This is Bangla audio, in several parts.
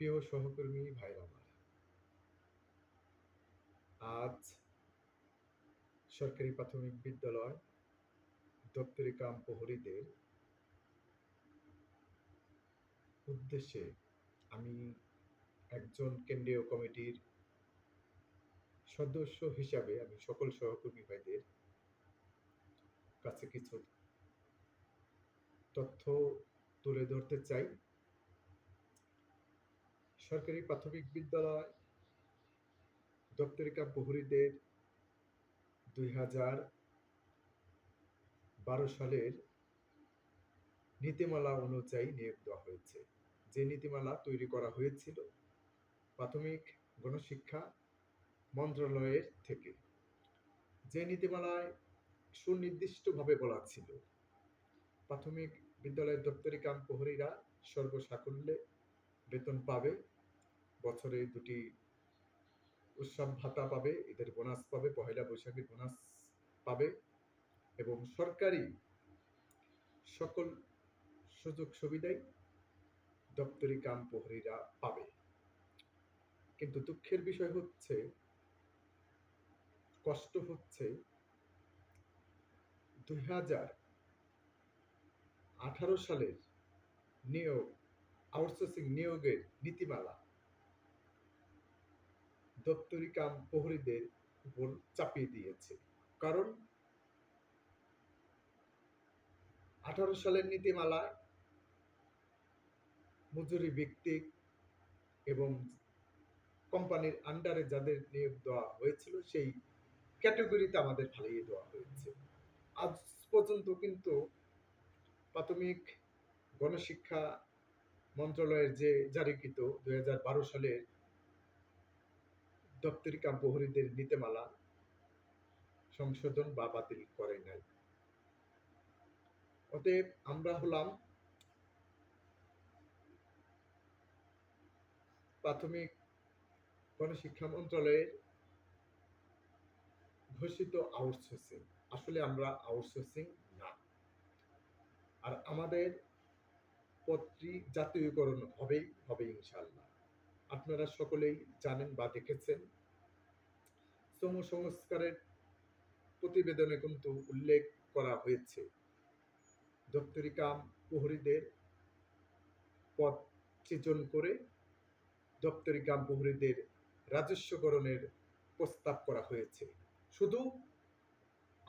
প্রিয় সহকর্মী ভাইরা আমার, আজ সরকারি প্রাথমিক বিদ্যালয় দপ্তরি কাম প্রহরীদের উদ্দেশ্যে আমি একজন কেন্দ্রীয় কমিটির সদস্য হিসাবে আমি সকল সহকর্মী ভাইদের কাছে কিছু তথ্য তুলে ধরতে চাই। সরকারি প্রাথমিক বিদ্যালয় দপ্তরিকা প্রহরীদের দুই হাজার বারো সালের নীতিমালা অনুযায়ী নিয়োগ দেওয়া হয়েছে। যে নীতিমালা তৈরি করা হয়েছিল প্রাথমিক গণশিক্ষা মন্ত্রণালয়ের থেকে, যে নীতিমালায় সুনির্দিষ্টভাবে বলা ছিল, প্রাথমিক বিদ্যালয়ের দপ্তরি কাম প্রহরীরা সর্বসাকল্যে বেতন পাবে বছরে দুটি উৎসব ভাতা পাবে, এদের বোনাস পাবে, পহেলা বৈশাখের বোনাস পাবে এবং সরকারি সকল সুযোগ সুবিধাই দপ্তরি কাম প্রহরীরা পাবে। কিন্তু দুঃখের বিষয় হচ্ছে, কষ্ট হচ্ছে দুই হাজার আঠারো সালের নিয়োগ আউটসোর্সিং নিয়োগের নীতিমালা দপ্তরি কাম প্রহরীদের উপর চাপিয়ে দিয়েছে। কারণ আঠারো সালের নীতিমালায় মজুরি ভিত্তিক এবং কোম্পানির আন্ডারে যাদের নিয়োগ দেওয়া হয়েছিল, সেই ক্যাটাগরিতে আমাদের ফালিয়ে দেওয়া হয়েছে। আজ পর্যন্ত কিন্তু প্রাথমিক গণশিক্ষা মন্ত্রণালয়ের যে জারিকৃত দুই সালের দপ্তরি কাম প্রহরীদের নীতিমালা সংশোধন বা বাতিল করে নাই। অতএব আমরা হলাম প্রাথমিক গণশিক্ষা মন্ত্রণালয়ের ঘোষিত আউটসোর্সিং। আসলে আমরা আউটসোর্সিং না। আর আমাদের পদটি জাতীয়করণ হবেই, হবে ইনশাল্লাহ আপনারা সকলেই জানেন বা দেখেছেন শ্রম সংস্কারের প্রতিবেদনে কিন্তু উল্লেখ করা হয়েছে। দপ্তরি কাম প্রহরীদের পদ সৃজন করে দপ্তরি কাম প্রহরীদের রাজস্বকরণের প্রস্তাব করা হয়েছে। শুধু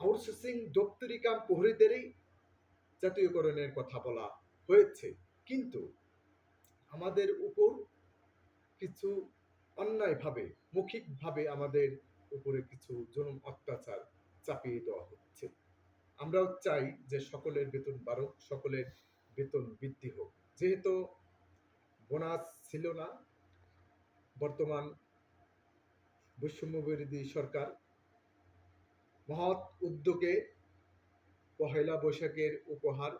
আউটসোর্সিং দপ্তরি কাম প্রহরীদেরই জাতীয়করণের কথা বলা হয়েছে, কিন্তু আমাদের উপর কিছু অন্যায়ভাবে, মৌখিকভাবে আমাদের উপরে কিছু জনম অত্যাচার চাপিয়ে দেওয়া হচ্ছে। আমরাও চাই যে সকলের বেতন বাড়ুক, সকলের বেতন বৃদ্ধি হোক। যেহেতু বোনাস ছিল না, বর্তমান বৈষম্য বিরোধী সরকার মহৎ উদ্যোগে পহেলা বৈশাখের উপহার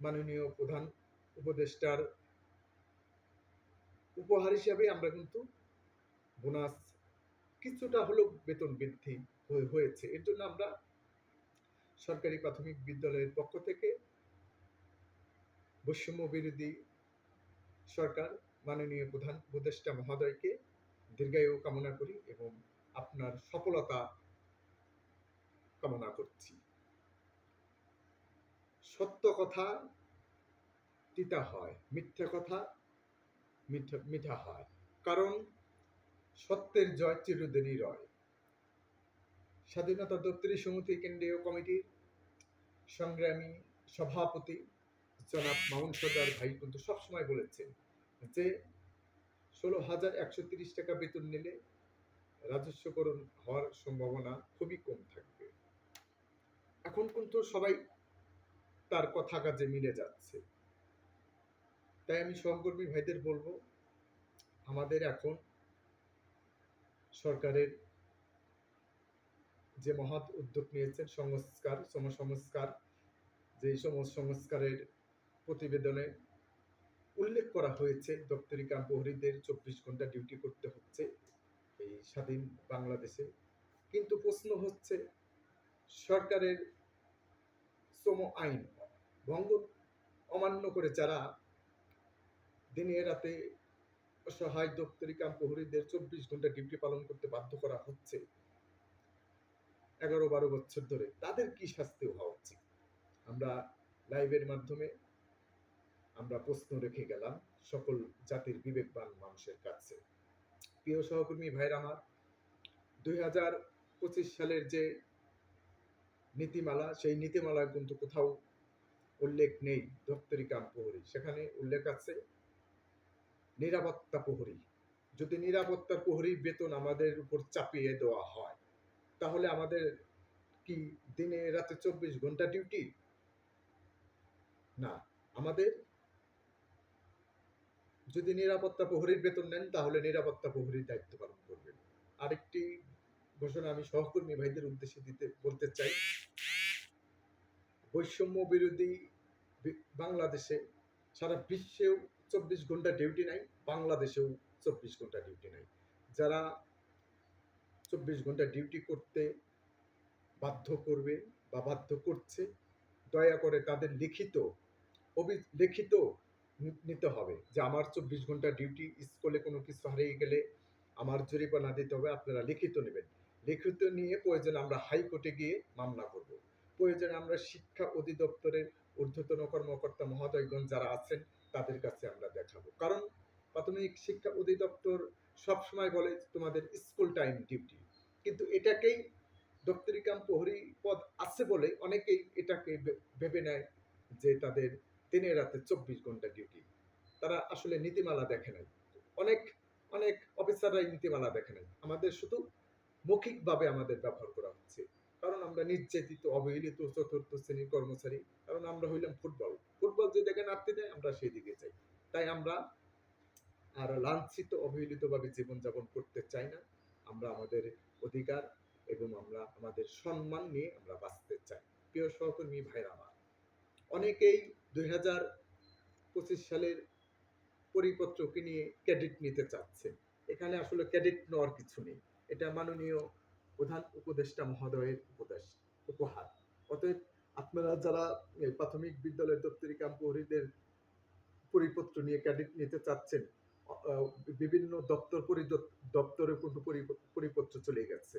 মাননীয় প্রধান উপদেষ্টার উপহার হিসাবে আমরা কিন্তু বোনাস কিছুটা হলেও বেতন বৃদ্ধি হয়েছে। এর জন্য আমরা সরকারি প্রাথমিক বিদ্যালয়ের পক্ষ থেকে বৈষম্য বিরোধী সরকার, মাননীয় প্রধান উপদেষ্টা মহোদয়কে দীর্ঘায়ু কামনা করি এবং আপনার সফলতা কামনা করছি। সত্য কথা তিতা হয়, মিথ্যা কথা মিঠা মিঠা হয়। কারণ সত্যের জয় চিরদিনই রয়। স্বাধীনতা দপ্তরি সমিতি কেন্দ্রীয় কমিটির সংগ্রামী সভাপতি জনাব মামুন সর্দার ভাই কিন্তু সবসময় বলেছেন যে, ষোলো হাজার একশো তিরিশ টাকা বেতন নিলে রাজস্বকরণ হওয়ার সম্ভাবনা খুবই কম থাকবে। এখন কিন্তু সবাই তার কথা কাজে মিলে যাচ্ছে। তাই আমি সহকর্মী ভাইদের বলব, আমাদের এখন সরকারের যে মহৎ উদ্যোগ নিয়েছেন, সংস্কার, সমসংস্কার যে সমস্ত সংস্কারের প্রতিবেদনে উল্লেখ করা হয়েছে, দপ্তরি কাম চব্বিশ ঘণ্টা ডিউটি করতে হচ্ছে এই স্বাধীন বাংলাদেশে। কিন্তু প্রশ্ন হচ্ছে, সরকারের শ্রম আইন ভঙ্গ অমান্য করে যারা দিনে রাতে অসহায় দপ্তরি কাম প্রহরীদের চব্বিশ ঘণ্টা ডিউটি পালন করতে বাধ্য করা হচ্ছে। এগারো বারো বছর ধরে তাদের কি শাস্তি হওয়া উচিত? আমরা লাইভের মাধ্যমে আমরা প্রশ্ন রেখে গেলাম সকল জাতির বিবেকবান মানুষের কাছে। প্রিয় সহকর্মী ভাইরা আমার, দুই হাজার পঁচিশ সালের যে নীতিমালা, সেই নীতিমালায় কিন্তু কোথাও উল্লেখ নেই দপ্তরি কাম প্রহরী। সেখানে উল্লেখ আছে নিরাপত্তা প্রহরী। যদি নিরাপত্তার প্রহরী বেতন আমাদের উপর চাপিয়ে দেওয়া হয়, তাহলে আমাদের কি দিনে রাতে চব্বিশ ঘণ্টা ডিউটি না, আমাদের যদি নিরাপত্তা প্রহরীর বেতন নেন, তাহলে নিরাপত্তা প্রহরীর দায়িত্ব পালন করবেন। আরেকটি ঘোষণা আমি সহকর্মী ভাইদের উদ্দেশ্যে দিতে, বলতে চাই। বৈষম্য বিরোধী বাংলাদেশে সারা বিশ্বেও চব্বিশ ঘণ্টা ডিউটি নাই, বাংলাদেশেও চব্বিশ ঘণ্টা ডিউটি নাই। যারা চব্বিশ ঘণ্টা ডিউটি করতে বাধ্য করবে বা বাধ্য করছে, দয়া করে তাদের লিখিত অভি, লিখিত নিতে হবে যে আমার চব্বিশ ঘণ্টা ডিউটি স্কুলে কোনো কিছু হারিয়ে গেলে আমার জরিমানা দিতে হবে, আপনারা লিখিত নেবেন। লিখিত নিয়ে প্রয়োজনে আমরা হাইকোর্টে গিয়ে মামলা করব। প্রয়োজনে আমরা শিক্ষা অধিদপ্তরের ঊর্ধ্বতন কর্মকর্তা মহোদয়গণ যারা আছেন তাদের কাছে আমরা দেখাবো। কারণ প্রাথমিক শিক্ষা অধিদপ্তর সবসময় বলে তোমাদের স্কুল টাইম ডিউটি। কিন্তু এটাকেই দপ্তরিকাম প্রহরী পদ আছে বলে অনেকেই এটাকে ভেবে নেয় যে তাদের দিনে রাতে চব্বিশ ঘণ্টা ডিউটি। তারা আসলে নীতিমালা দেখে নাই। অনেক অনেক অফিসাররাই নীতিমালা দেখে নাই। আমাদের শুধু মৌখিকভাবে আমাদের ব্যবহার করা হচ্ছে। কারণ আমরা নির্যাতিত, অবহেলিত চতুর্থ শ্রেণির কর্মচারী। কারণ আমরা হইলাম ফুটবল। ফুটবল যে দেখে নাড়তে দেয়, আমরা সেই দিকে যাই তাই আমরা আর লাঞ্ছিত, অবহেলিতভাবে জীবনযাপন করতে চাই না। আমরা আমাদের অধিকার এবং আমরা আমাদের সম্মান নিয়ে আমরা বাঁচতে চাই। প্রিয় সহকর্মী ভাইরা আমার, অনেকেই দুই হাজার পঁচিশ সালের পরিপত্রকে নিয়ে ক্রেডিট নিতে চাচ্ছে। এখানে আসলে ক্রেডিট নেওয়ার কিছু নেই। এটা মাননীয় প্রধান উপদেষ্টা মহোদয়ের উপদেশ উপহার। অতএব আপনারা যারা প্রাথমিক বিদ্যালয়ের দপ্তরি কাম প্রহরীদের পরিপত্র নিয়ে ক্রেডিট নিতে চাচ্ছেন বিভিন্ন দপ্তর দপ্তরে কিন্তু পরিপত্র চলে গেছে।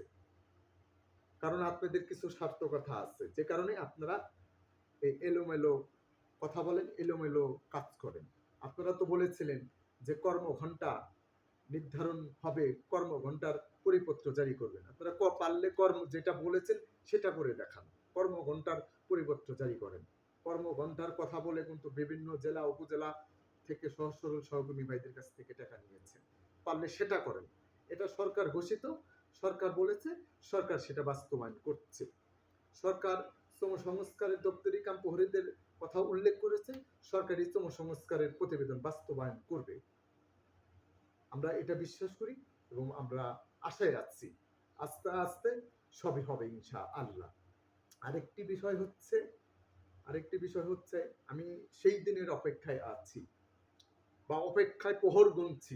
কারণ আপনাদের কিছু স্বার্থ কথা আছে। যে কারণে আপনারা এই এলোমেলো কথা বলেন, এলোমেলো কাজ করেন। আপনারা তো বলেছিলেন যে কর্মঘন্টা নির্ধারণ হবে কর্মঘন্টার পরিপত্র জারি করবেন। আপনারা পারলে কর্ম যেটা বলেছেন সেটা করে দেখান। কর্মঘন্টার পরিপত্র জারি করেন। কর্মঘন্টার কথা বলে কিন্তু বিভিন্ন জেলা, উপজেলা থেকে সহজ সরল সহকর্মী ভাইদের কাছ থেকে টাকা নিয়েছেন। পারলে সেটা করেন। এটা সরকার ঘোষিত। সরকার বলেছে, সরকার সেটা বাস্তবায়ন করছে। সরকার শ্রম সংস্কারের দপ্তরি কাম প্রহরীদের কথা উল্লেখ করেছে। সরকারি শ্রম সংস্কারের প্রতিবেদন বাস্তবায়ন করবে। আমরা এটা বিশ্বাস করি এবং আমরা আশায় রাখছি। আস্তে আস্তে সবই হবে ইনশা আল্লাহ আরেকটি বিষয় হচ্ছে, আরেকটি বিষয় হচ্ছে আমি সেই দিনের অপেক্ষায় আছি বা অপেক্ষায় প্রহর গুনছি।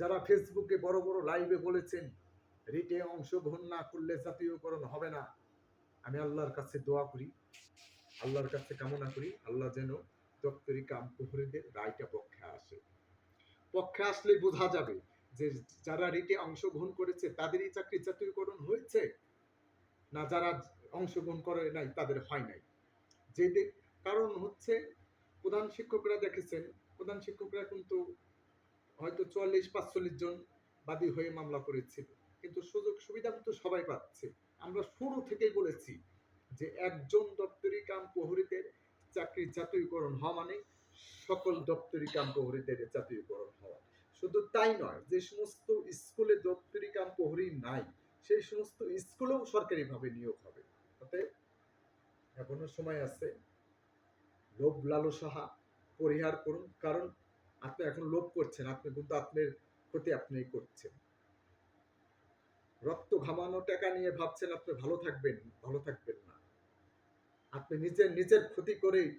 যারা ফেসবুকে বড় বড় লাইভে বলেছেন, রিটে অংশগ্রহণ না করলে জাতীয়করণ হবে না, আমি আল্লাহর কাছে দোয়া করি, আল্লাহর কাছে কামনা করি, আল্লাহ যেন দপ্তরি কাম প্রহরীদের রায়টা পক্ষে আসে। পক্ষে আসলে বোঝা যাবে যে যারা রিটে অংশগ্রহণ করেছে, তাদেরই চাকরি জাতীয়করণ হয়েছে না যারা অংশগ্রহণ করে নাই, তাদের হয় নাই। যে কারণ হচ্ছে প্রধান শিক্ষকরা দেখেছেন, প্রধান শিক্ষকরা কিন্তু হয়তো চুয়াল্লিশ পাঁচচল্লিশ জন বাদী হয়ে মামলা করেছিল। কিন্তু সুযোগ সুবিধা কিন্তু সবাই পাচ্ছে। আমরা শুরু থেকেই বলেছি যে একজন দপ্তরি কাম প্রহরীদের চাকরির জাতীয়করণ হওয়া মানে সকল দপ্তরি কাম প্রহরীদের জাতীয়করণ হওয়া। শুধু তাই নয়, যে সমস্ত স্কুলে দপ্তরি কাম প্রহরী নাই সেই সমস্ত স্কুলেও সরকারিভাবে নিয়োগ হবে। অতএব এখনও সময় আছে। লোভ লালসাহা পরিহার করুন। কারণ আপনি এখন লোভ করছেন। আপনি কিন্তু আপনার ক্ষতি আপনি করছেন। রক্ত ঘামানো টাকা নিয়ে ভাবছেন আপনি ভালো থাকবেন ভালো থাকবেন না। আপনি নিজের নিজের ক্ষতি করেই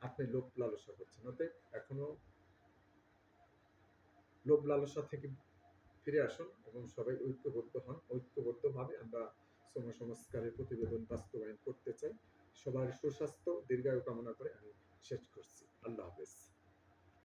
আপনি লোভ লালসা করছেন। অতএব এখনও লোভ লালসা থেকে ফিরে আসুন এবং সবাই ঐক্যবদ্ধ হন। ঐক্যবদ্ধভাবে আমরা শ্রম সংস্কারের প্রতিবেদন বাস্তবায়ন করতে চাই। সবার সুস্বাস্থ্য, দীর্ঘায়ু কামনা করে আমি শেষ করছি। আল্লাহ হাফেজ।